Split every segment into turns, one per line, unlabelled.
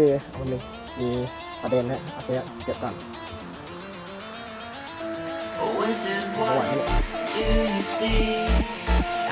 คือเอาหนึ่งมีประเด็นนะโอเคครับเก็บก่อน
Oh, is it
ไม่ไหว
what
เนี่ย
do you see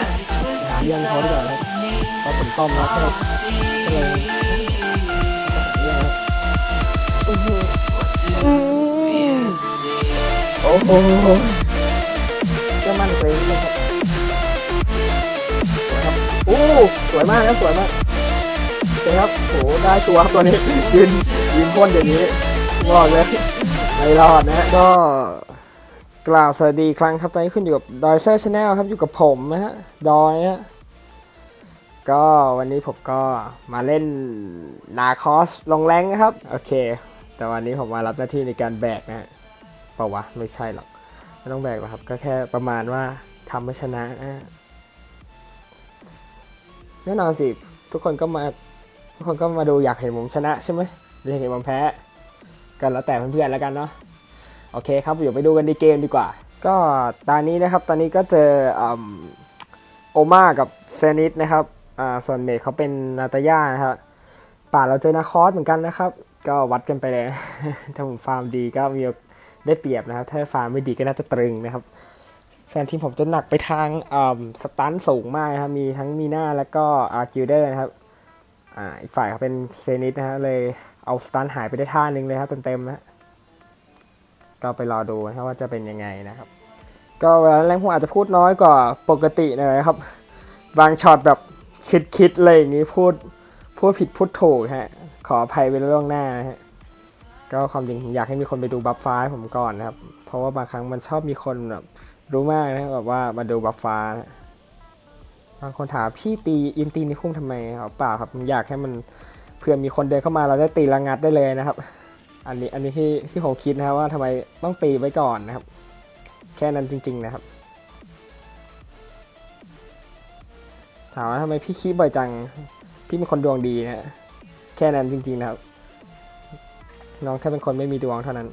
as you twist
หาเรื่องเขาดีกว่าครับเพราะผมต้มแล้วก็ก็เลยเรื่องนะอื้อหือ
you see?
โอ้โหเชื่อมั่นตัวเองเลยครับสวยครับโอ้สวยมากนะสวยมาก โอเครับโอ้ได้ชัวร์ครับตัวนี้ยืนยืนพ่นอย่างนี้บอกเลยไม่รอดนะก็กล่าวสวัสดีครั้งครับตอนนี้ขึ้นอยู่กับดอยเซอร์ชาแนลครับอยู่กับผมนะฮะดอยฮะก็วันนี้ผมก็มาเล่นนาคอสลงแรงนะครับ โอเค แต่วันนี้ผมมารับหน้าที่ในการแบกนะฮะเปล่าวะไม่ใช่หรอกไม่ต้องแบกหรอกครับ ก็แค่ประมาณว่าทำให้ชนะนะแน่นอนสิ ทุกคนก็มา คนก็มาดูอยากเห็นผมชนะใช่ไหมไม่อยากเห็นผมแพ้กันแล้วแต่เพื่อนๆแล้วกันเนาะโอเคครับเดี๋ยวไปดูกันในเกมดีกว่า ก็ตอนนี้นะครับตอนนี้ก็เจออืมโอมากับเซนิสนะครับอ่าส่วนเมทเขาเป็นนาตาย่านะครับป่าเราเจอนาคอสเหมือนกันนะครับ ก็วัดกันไปเลย ถ้าผมฟาร์มดีก็มีได้เปรียบนะครับ ถ้าฟาร์มไม่ดีก็น่าจะตรึงนะครับแฟนทีมผมจะหนักไปทางสตันสูงมากครับ มีทั้งมีหน้าแล้วก็อาร์กิลเดอร์นะครับ อ่าอีกฝ่ายเขาเป็นเซนิสนะฮะเลยเอาสตันหายไปได้ท่าหนึ่งเลยครับเต็มๆนะฮะก็ไปรอดูนะครับว่าจะเป็นยังไงนะครับ ก็เวลาแรงผมอาจจะพูดน้อยกว่าปกติหน่อยนะครับ บางช็อตแบบคิดๆเลยอย่างนี้พูดพูดผิดพูดถูกฮะขออภัยไว้ล่วงหน้านะฮะก็ความจริงผมอยากให้มีคนไปดูบัฟฟ้าให้ผมก่อนนะครับ เพราะว่าบางครั้งมันชอบมีคนแบบรู้มากนะแบบว่ามาดูบัฟฟ้านะ บางคนถามพี่ตีอินตีในพุ่งทำไมครับเปล่าครับผมอยากให้มันเพื่อมีคนเดินเข้ามาเราได้ตีระงัดได้เลยนะครับ อันนี้อันนี้ที่ที่ผมคิดนะครับว่าทำไมต้องตีไว้ก่อนนะครับ แค่นั้นจริง ๆนะครับ ถามว่าทำไมพี่คีบบ่อยจังพี่เป็นคนดวงดีนะแค่นั้นจริง ๆนะครับ น้องแค่เป็นคนไม่มีดวงเท่านั้น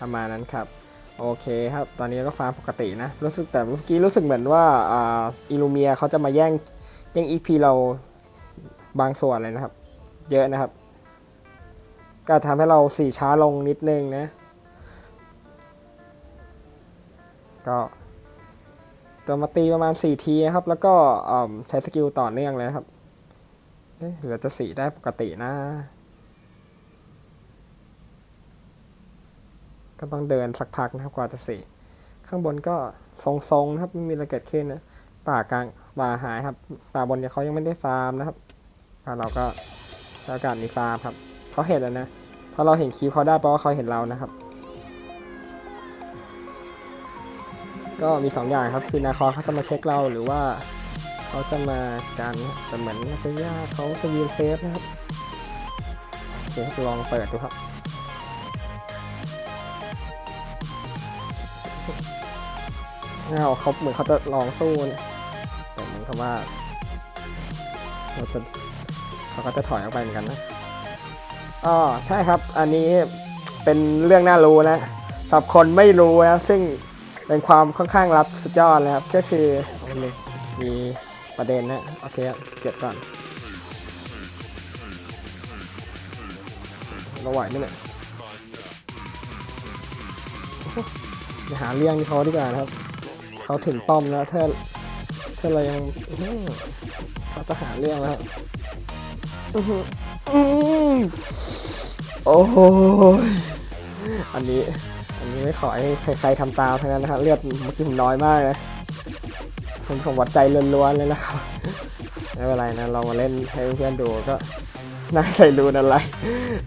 ประมาณนั้นครับ โอเคครับ ตอนนี้ก็ฟาร์มปกตินะ รู้สึกแต่เมื่อกี้รู้สึกเหมือนว่าอิลูเมียเขาจะมาแย่งแย่งอีพีเราบางส่วนเลยนะครับ เยอะนะครับ ก็ทำให้เราสีช้าลงนิดนึงนะ ก็ตัวมาตีประมาณ 4 ทีนะครับ แล้วก็ใช้สกิลต่อเนื่องเลยครับเหลือจะสีได้ปกตินะ ก็ต้องเดินสักพักนะครับกว่าจะสี่ข้างบนก็ทรงๆนะครับไม่มีอะไรเกิดขึ้นนะป่ากลางป่าหายครับป่าบนเนี่ยเขายังไม่ได้ฟาร์มนะครับป่าเราก็ใช้โอกาสนี้ฟาร์มครับเขาเห็นแล้วนะพราะเราเห็นคิวเขาได้เพราะว่าเขาเห็นเรานะครับ ก็มีสองอย่างครับคือนาคอเขาจะมาเช็คเราหรือว่าเขาจะมาการแต่เหมือนนาตยากเขาจะยืนเซฟนะครับโอเคครับลองเปิดดูครับ เงาเขาเหมือนเขาจะลองสู้นะแต่เหมือนกับว่าเราจะเขาก็จะถอยออกไปเหมือนกันนะอ๋อใช่ครับ อันนี้เป็นเรื่องน่ารู้นะสำหรับคนไม่รู้นะซึ่งเป็นความค่อนข้างลับสุดยอดเลยครับ ก็คือมีมีประเด็นนะ โอเคเก็บก่อนเราไหวไหมเนี่ยอย่าหาเรื่องเขาดีกว่านะครับ เขาถึงป้อมแล้วถ้าถ้าเรายังอื้อหือเขาจะหาเรื่องแล้วอื้อหืออื้อโอ้โหอันนี้อันนี้ไม่ขอให้ใครๆทำตามทั้งนั้นนะครับเลือดเมื่อกี้ผมน้อยมากนะผมผมวัดใจล้วนๆเลยนะครับไม่เป็นไรนะเรามาเล่นให้เพื่อนๆดูก็น่าใส่รูนอะไร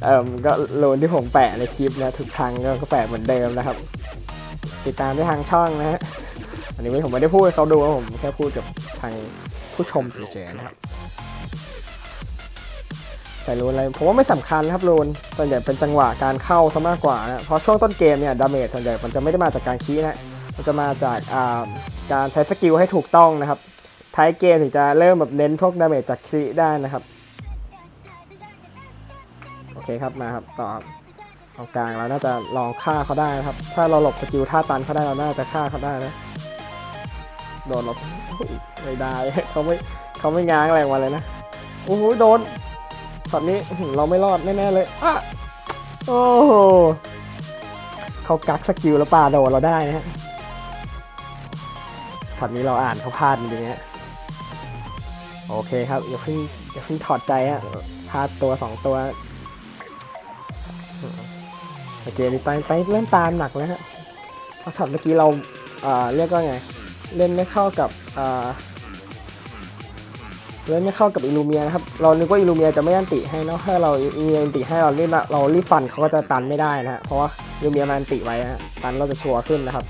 เอ่อก็รูนที่ผมแปะในคลิปนะทุกครั้งก็แปะเหมือนเดิมนะครับ ติดตามได้ทางช่องนะฮะอั นนี้ผมไม่ได้พูดให้เขาดูว่าผมแค่พูดกับทางผู้ชมเฉยๆนะครับใส่รูนอะไรผมว่าไม่สำคัญนะครับรูนส่วนใหญ่เป็นจังหวะการเข้าซะมากกว่านะเพราะช่วงต้นเกมเนี่ยดาเมจส่วนใหญ่มันจะไม่ได้มาจากการคีนะมันจะมาจากาการใช้สกิลให้ถูกต้องนะครับท้ายเกมถึงจะเริ่มแบบเน้นพวกดาเมจจากคีได้นะครับโอเคครับมาครับต่อครับตรงกลางเราน่าจะลองฆ่าเขาได้นะครับ ถ้าเราหลบสกิลท่าตันเขาได้เราน่าจะฆ่าเขาได้นะ โดนเราไม่ได้เขาไม่เขาไม่ง้างแรงมาเลยนะโอ้โหโดนช็อตนี้เราไม่รอดแน่ๆเลยอะโอ้โหเขากักสกิลแล้วปาโดนเราได้นะฮะช็อตนี้เราอ่านเขาพลาดจริงฮะโอเคครับอย่าเพิ่งอย่าเพิ่งถอดใจฮะพลาดตัวสองตัวเกมนี้ไปไปเริ่มตามหนักแล้วฮะเพราะช็อตเมื่อกี้เราเอ่อเรียกว่าไง เล่นไม่เข้ากับเอ่อเล่นไม่เข้ากับอิลูเมียนะครับ เรานึกว่าอิลูเมียจะไม่อันติให้เนาะถ้าเราอิลูเมียอันติให้เราเล่นเรารีบฟันเขาก็จะตันไม่ได้นะฮะเพราะว่าอิลูเมียมันอันติไว้ฮะตันเราจะชัวร์ขึ้นนะครับ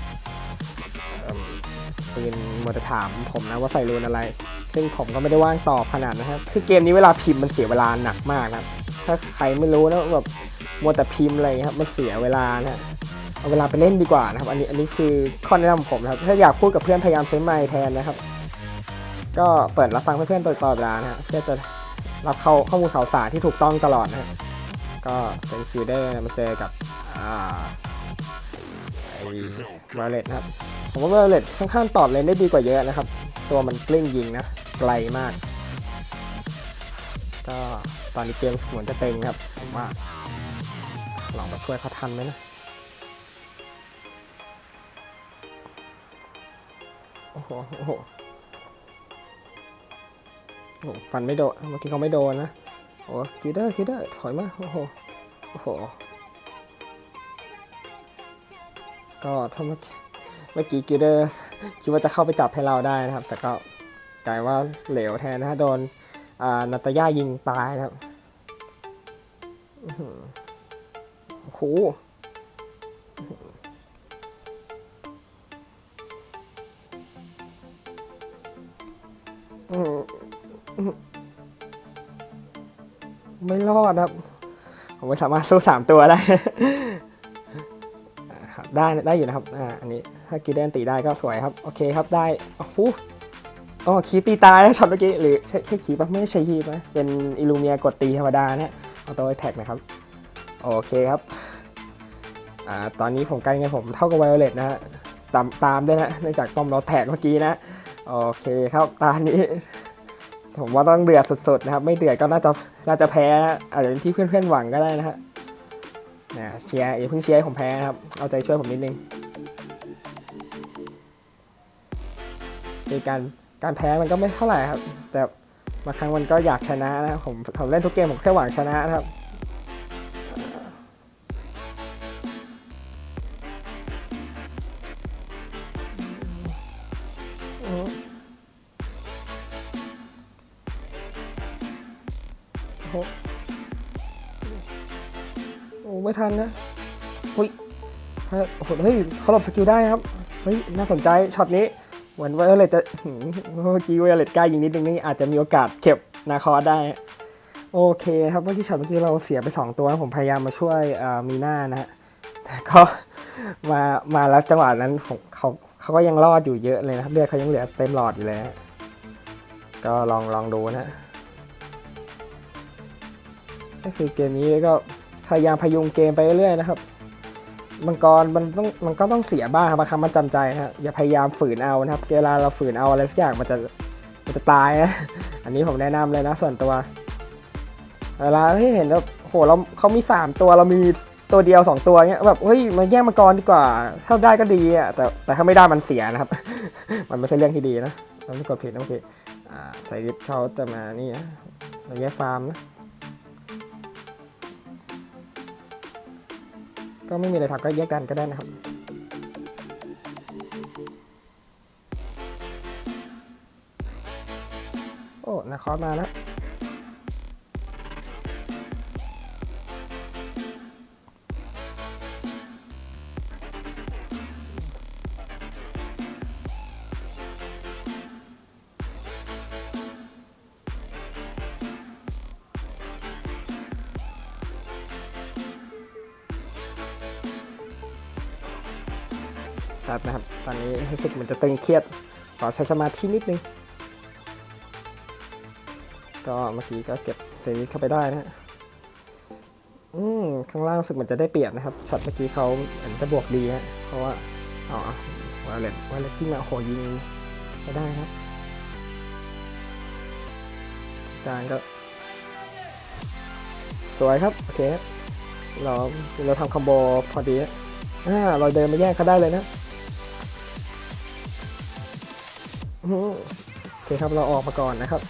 เอิ่มปืนมัวแต่ถามผมนะว่าใส่รูนอะไร ซึ่งผมก็ไม่ได้ว่างตอบขนาดนะครับ คือเกมนี้เวลาพิมพ์มันเสียเวลาหนักมากนะถ้าใครไม่รู้นะแบบมัวแต่พิมพ์อะไรครับมันเสียเวลานะ เอาเวลาไปเล่นดีกว่านะครับ อันนี้อันนี้คือข้อแนะนำของผมนะครับ ถ้าอยากพูดกับเพื่อนพยายามใช้ไมค์แทนนะครับ ก็เปิดรับฟังเพื่อนๆตลอดเวลานะฮะเพื่อจะรับเข้าข้อมูลข่าวสารที่ถูกต้องตลอดนะฮะก็เป็นคิวเดอร์มาเจอกับอ่าไอ้วอลเลตนะครับผมว่าวอลเลตค่อนข้างตอบเลนได้ดีกว่าเยอะนะครับ ตัวมันกลิ้งยิงนะไกลมาก ก็ตอนนี้เกมเหมือนจะเต็งนครับผมว่าลองมาช่วยเขาทันไหมนะ โอ้โหโอ้โหฟันไม่โดนเมื่อกี้เขาไม่โดนนะโอ้คิวเดอร์คิวเดอร์ถอยมาโอ้โหโอ้โหก็ถ้าเมื่อกี้เมื่อกี้คิเดอร์คิดว่าจะเข้าไปจับให้เราได้นะครับ แต่ก็กลายว่าเหลวแทนนะฮะโดนอ่านาตาย่ายิงตายนะครับโอ้โห ไม่รอดครับ ผมไม่สามารถสู้สามตัวได้ครับได้ได้อยู่นะครับอ่าอันนี้ถ้ากีเดนตีได้ก็สวยครับ โอเคครับได้โอ้โหอ๋อคีตีตายแล้วช็อตเมื่อกี้หรือใช่ใช่คีปะไม่ใช่คีปะเป็นอิลูเมียกดตีธรรมดานะเอาตัวแท็กนะครับ โอเคครับอ่าตอนนี้ผมใกล้ไงผมเท่ากับไวโอเลตนะฮะตามตามด้วยนะเนื่องจากป้อมเราแท็กเมื่อกี้นะ โอเคครับตอนนี้ ผมว่าต้องเดือดสดๆนะครับ ไม่เดือดก็น่าจะน่าจะแพ้ อาจจะเป็นที่เพื่อนๆหวังก็ได้นะฮะนะเชียร์อย่าเพิ่งเชียร์ให้ผมแพ้นะครับ เอาใจช่วยผมนิดนึงคือการการแพ้มันก็ไม่เท่าไหร่ครับ แต่บางครั้งมันก็อยากชนะนะผมผมเล่นทุกเกมผมแค่หวังชนะนะครับ โอ้โหโอ้ไม่ทันนะเฮ้ยเฮ้ยโอ้โหเฮ้ยเขาหลบสกิลได้ครับ เฮ้ย น่าสนใจช็อตนี้เหมือนไวโอเลตจะหืมเมื่อกี้ไวโอเลตใกล้ยิงนิดนึงนี่อาจจะมีโอกาสเก็บนาคอได้ โอเคครับเมื่อกี้ช็อตเมื่อกี้เราเสียไป 2 ตัวผมพยายามมาช่วยมีหน้านะฮะแต่ก็มามาแล้วจังหวะนั้นผมเขาเขาก็ยังรอดอยู่เยอะเลยนะครับเลือดเขายังเหลือเต็มหลอดอยู่เลยก็ลองลองดูนะ ก็คือเกมนี้ก็พยายามพยุงเกมไปเรื่อยๆนะครับมังกรมันต้องมันก็ต้องเสียบ้างครับบางครั้งมันจำใจฮะอย่าพยายามฝืนเอานะครับเวลาเราฝืนเอาอะไรสักอย่างมันจะมันจะตายนะอันนี้ผมแนะนำเลยนะส่วนตัวเวลาเฮ้ยเห็นแล้วโหเราเขามี 3 ตัวเรามีตัวเดียว 2 ตัวเงี้ยแบบเฮ้ยมาแย่งมังกรดีกว่าถ้าได้ก็ดีอะแต่แต่ถ้าไม่ได้มันเสียนะครับ มันไม่ใช่เรื่องที่ดีนะเราไม่กดผิดนะโอเคอ่าใส่ดิฟเขาจะมานี่นะเราแยกฟาร์มนะ ก็ไม่มีอะไรทำก็แยกกันก็ได้นะครับโอ้นาคอสมาแล้ว ครับนะครับ ตอนนี้รู้สึกเหมันจะตึงเครียด ขอใช้สมาธินิดนึง ก็เมื่อกี้ก็เก็บเซมิเข้าไปได้นะอืมข้างล่างรู้สึกเหมันจะได้เปรียบนะครับ ช็อตเมื่อกี้เขาเหมือนจะบวกดีฮะเพราะว่า อ๋อวาเลตวาเลตกิ้งมาโหยิงไปได้ครับกางก็ สวยครับ โอเคเราเราทำคอมโบพอดีอ่าเราเดินมาแย่งเขาได้เลยนะ โอเคครับเราออกมาก่อนนะครับ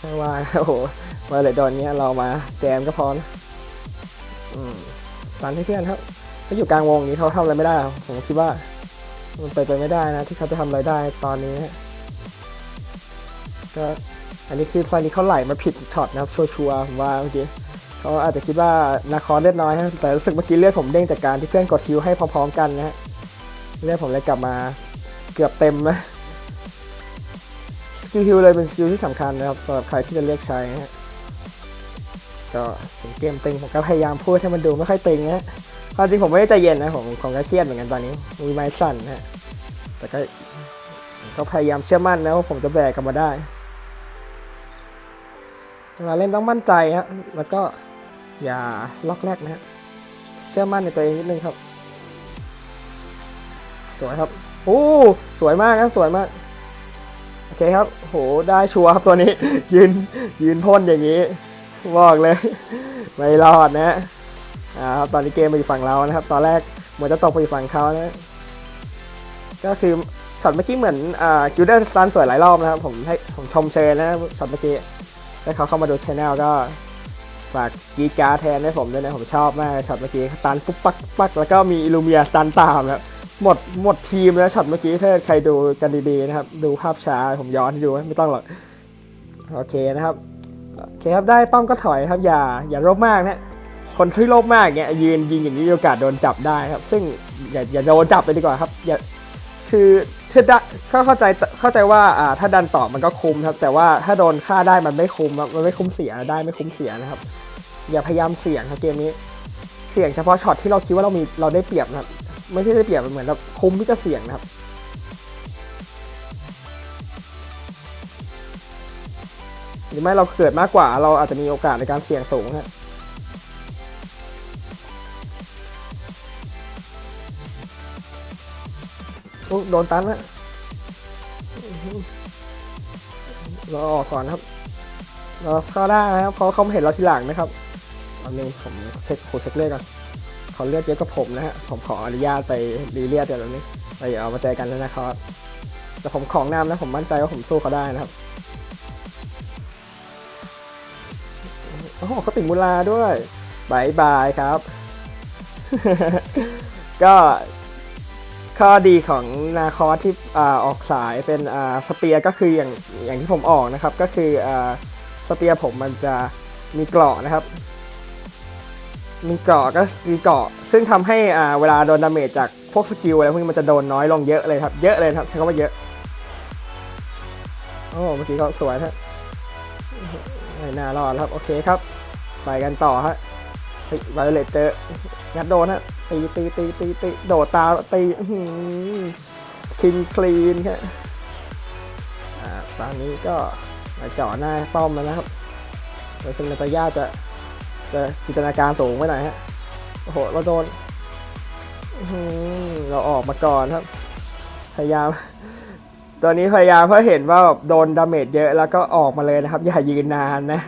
ไม่ว่าโอ้โหมาเลยโดนเนี้ยเรามาแจมก็พอนะอืมตันให้เพื่อนครับเขาอยู่กลางวงนี้เขาทำอะไรไม่ได้ผมคิดว่า มันไปไปไม่ได้นะ ที่เขาจะทำอะไรได้ตอนนี้ก็อันนี้คือไฟนี้เขาไหลมาผิดช็อตนะครับชัวร์ผมว่าเมื่อกี้เขาอาจจะคิดว่านาคอนเลือดน้อยฮะแต่รู้สึกเมื่อกี้เลือดผมเด้งจากการที่เพื่อนกดคิวให้พร้อมๆกันนะฮะเลือดผมเลยกลับมาเกือบเต็มนะ กิลฮิวเลยเป็นสกิลที่สำคัญนะครับสำหรับใครที่จะเลือกใช้นะฮะก็ถึงเกมตึงผมก็พยายามพูดให้มันดูไม่ค่อยตึงนะฮะความจริงผมไม่ได้ใจเย็นนะผมผมก็เครียดเหมือนกันตอนนี้มีไม้สั่นนะฮะแต่ก็ก็พยายามเชื่อมั่นนะว่าผมจะแบกกลับมาได้เวลาเล่นต้องมั่นใจฮะแล้วก็อย่าล็อกแรกนะฮะเชื่อมั่นในตัวเองนิดนึงครับ สวยครับโอ้สวยมากครับสวยมาก โอเคครับ โห ได้ชัวร์ครับตัวนี้ ยืน ยืนพ่นอย่างนี้ บอกเลย ไม่รอดนะอ่าครับตอนนี้เกมไปอยู่ฝั่งเรานะครับ ตอนแรกเหมือนจะตกไปอยู่ฝั่งเขานะ ก็คือช็อตเมื่อกี้เหมือนอ่ากิลเดอร์สตันสวยหลายรอบนะครับ ผมให้ผมชมเชยนะช็อตเมื่อกี้ถ้าเขาเข้ามาดูช anel ก็ฝากกีการ์แทนให้ผมด้วยนะ ผมชอบมากช็อตเมื่อกี้ตันปุ๊บปักปักแล้วก็มีอิลูเมียสตันตามครับ หมดหมดทีมแล้วช็อตเมื่อกี้ถ้าใครดูกันดีๆนะครับ ดูภาพช้าผมย้อนให้ดูไม่ต้องหรอกโอเคนะครับโอเคครับได้ป้อมก็ถอยครับอย่าอย่าโลภมากนะคนที่โลภมากเงี้ยยืนยิงอย่างนี้มีโอกาสโดนจับได้ครับ ซึ่งอย่าอย่าโดนจับเลยดีกว่าครับอย่าคือถ้าได้เข้าเข้าใจเข้าใจว่าอ่าถ้าดันต่อมันก็คุ้มครับ แต่ว่าถ้าโดนฆ่าได้มันไม่คุ้มครับมันไม่คุ้มเสียได้ไม่คุ้มเสียนะครับ อย่าพยายามเสี่ยงครับเกมนี้เสี่ยงเฉพาะช็อตที่เราคิดว่าเรามีเราได้เปรียบนะครับ ไม่ใช่ได้เปรียบมันเหมือนแบบคุ้มที่จะเสี่ยงนะครับหรือไม่เราเกิดมากกว่าเราอาจจะมีโอกาสในการเสี่ยงสูงฮะโอ้โดนตันแล้วเราออกก่อนครับ เราเข้าได้นะครับเพราะเขาไม่เห็นเราทีหลังนะครับอันนึงผมเช็คโหเช็คเลือดก่อน เขาเลือดเยอะกับผมนะฮะ ผมขออนุญาตไปรีเลียดเดี๋ยวนี้ไปเอามาเจอกันแล้วนะครับ แต่ผมของน้ำนะผมมั่นใจว่าผมสู้เขาได้นะครับ โอ้โหเขาติดมูลาด้วยบายบายครับ ก็ข้อดีของนาคอสที่อออกสายเป็นสเปียก็คืออย่างอย่างที่ผมออกนะครับ ก็คือสเปียผมมันจะมีเกราะนะครับ มีเกราะก็มีเกราะซึ่งทำให้อ่าเวลาโดนดาเมจจากพวกสกิลอะไรพวกนี้มันจะโดนน้อยลงเยอะเลยครับ เยอะเลยครับใช้คำว่าเยอะโอ้เมื่อกี้เขาสวยครับไม่น่ารอดครับ โอเคครับ ไปกันต่อฮะไวเลตเจองัดโดนฮะตีตีตีตีตีโดดตาตีคิงคลีนครับอ่าตอนนี้ก็มาเจาะหน้าป้อมแล้วนะครับโดยซึ่งนย่าจะ จะจินตนาการสูงไปหน่อยฮะ โอ้โห เราโดนเราออกมาก่อนครับ พยายามตัวนี้พยายามเพราะเห็นว่าแบบโดนดาเมจเยอะแล้วก็ออกมาเลยนะครับ อย่ายืนนานนะ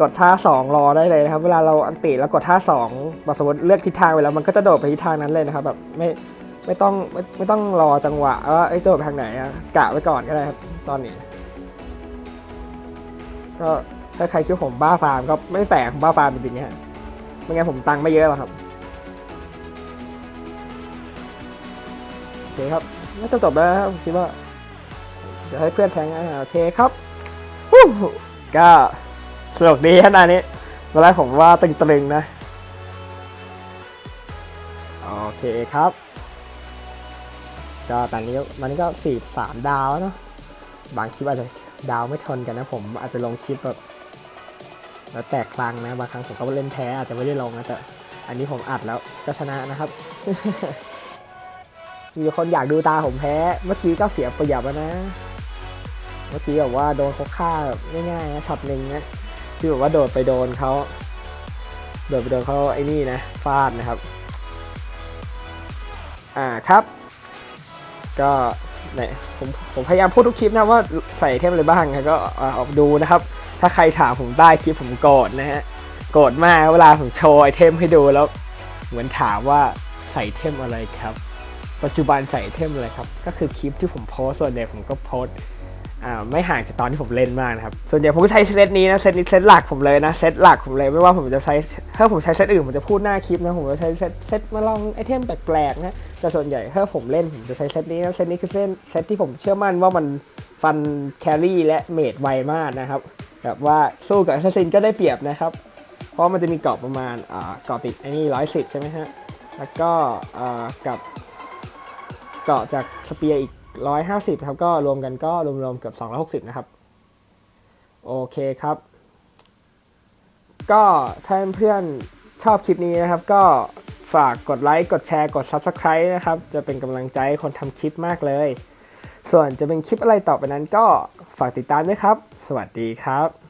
กดท่า 2 รอได้เลยนะครับ เวลาเราอันติแล้วกดท่า2บสมมติเลือกทิศทางไปแล้วมันก็จะโดดไปทิศทางนั้นเลยนะครับแบบไม่ไม่ต้องไม่ไม่ต้องรอจังหวะว่าไอ้โดดทางไหนอะกะไว้ก่อนก็ได้ครับ ตอนนี้ ก็ ถ้าใครคิดว่าผมบ้าฟาร์มก็ไม่แปลกผมบ้าฟาร์มจริงๆฮะไม่งั้นผมตังค์ไม่เยอะหรอกครับโอเคครับน่าจะจบแล้วนะครับผมคิดว่าเดี๋ยวให้เพื่อนแทงอ่าโอเคครับก็สนุกดีขนาดนี้ตอนแรกผมว่าตึงๆนะ โอเคครับ ก็ตอนนี้มันก็สี่สามดาวเนาะบางคลิปอาจจะดาวไม่ทนกันนะผมอาจจะลงคลิปแบบ แล้วแตกคลังนะบางครั้งผมก็เล่นแพ้อาจจะไม่ได้ลงนะแต่อันนี้ผมอัดแล้วก็ชนะนะครับ มีคนอยากดูตาผมแพ้ เมื่อกี้ก็เสียปรียบแล้วนะ เมื่อกี้แบบว่าโดนเขาฆ่าแบบง่ายๆนะช็อตหนึ่งนะที่แบบว่าโดดไปโดนเขาโดดไปโดนเขาไอ้นี่นะฟาดนะครับ อ่าครับ ก็เนี่ยผมผมพยายามพูดทุกคลิปนะว่าใส่เทมอะไรบ้างนะก็ออกดูนะครับ ถ้าใครถามผมได้คลิปผมโกรธนะฮะ โกรธมากเวลาผมโชว์ไอเทมให้ดูแล้ว เหมือนถามว่าใส่เทมอะไรครับ ปัจจุบันใส่เทมอะไรครับ ก็คือคลิปที่ผมโพสส่วนใหญ่ผมก็โพสอ่าไม่ห่างจากตอนที่ผมเล่นมากนะครับ ส่วนใหญ่ผมก็ใช้เซตนี้นะ เซตนี้เซตหลักผมเลยนะ เซตหลักผมเลยไม่ว่าผมจะใช้ ถ้าผมใช้เซตอื่นผมจะพูดหน้าคลิปนะ ผมจะใช้เซตเซตมาลองไอเทมแปลกๆนะ แต่ส่วนใหญ่ถ้าผมเล่นผมจะใช้เซตนี้นะ เซตนี้คือเซตเซตที่ผมเชื่อมั่นว่ามันฟันแครี่และเมดไวมากนะครับ แบบว่าสู้กับแอสซัสซินก็ได้เปรียบนะครับ เพราะมันจะมีเกาะประมาณเกาะติดไอ้นี่ร้อยสิบใช่ไหมฮะ แล้วก็กับเกาะจากสเปียร์อีก150ครับก็รวมกันก็รวมๆเกือบ260นะครับ โอเคครับ ก็ถ้าเพื่อนชอบคลิปนี้นะครับ ก็ฝากกดไลค์ กดแชร์ กด Subscribe นะครับ จะเป็นกำลังใจคนทำคลิปมากเลย ส่วนจะเป็นคลิปอะไรต่อไปนั้นก็ฝากติดตามด้วยครับ สวัสดีครับ